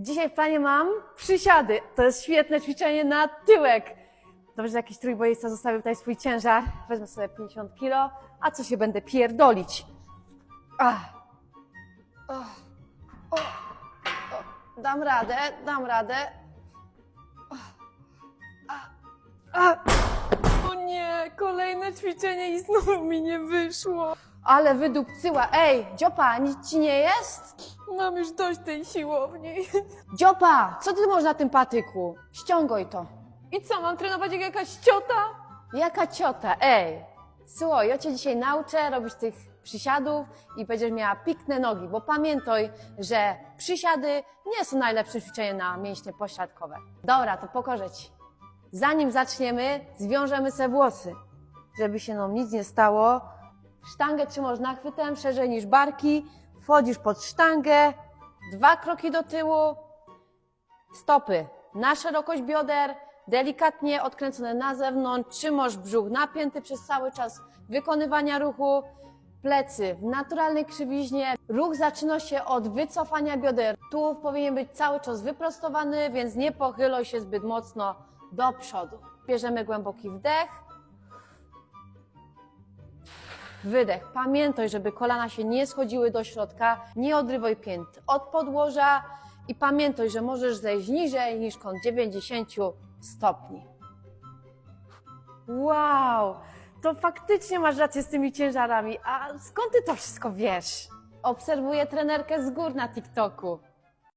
Dzisiaj w planie mam przysiady. To jest świetne ćwiczenie na tyłek. Dobrze, że jakiś trójboista zostawił tutaj swój ciężar. Wezmę sobie 50 kilo, a co się będę pierdolić? Ach. Och. O. O. Dam radę, dam radę. Och. A. A. O nie, kolejne ćwiczenie i znowu mi nie wyszło. Ale wydupcyła. Ej, Dziopa, nic ci nie jest? Mam już dość tej siłowni. Dziopa, co ty masz na tym patyku? Ściągaj to. I co, mam trenować jak jakaś ciota? Jaka ciota, ej! Słuchaj, ja cię dzisiaj nauczę robić tych przysiadów i będziesz miała pikne nogi, bo pamiętaj, że przysiady nie są najlepszym ćwiczeniem na mięśnie pośladkowe. Dobra, to pokorzę ci. Zanim zaczniemy, zwiążemy sobie włosy, żeby się nam nic nie stało. Sztangę trzymasz nachwytem, szerzej niż barki, wchodzisz pod sztangę, dwa kroki do tyłu, Stopy na szerokość bioder, delikatnie odkręcone na zewnątrz, trzymasz brzuch napięty przez cały czas wykonywania ruchu, plecy w naturalnej krzywiźnie. Ruch zaczyna się od wycofania bioder. Tułów powinien być cały czas wyprostowany, więc nie pochylaj się zbyt mocno do przodu. Bierzemy głęboki wdech. Wydech. Pamiętaj, żeby kolana się nie schodziły do środka, nie odrywaj pięt od podłoża i pamiętaj, że możesz zejść niżej niż kąt 90 stopni. Wow, to faktycznie masz rację z tymi ciężarami. A skąd ty to wszystko wiesz? Obserwuję trenerkę z gór na TikToku.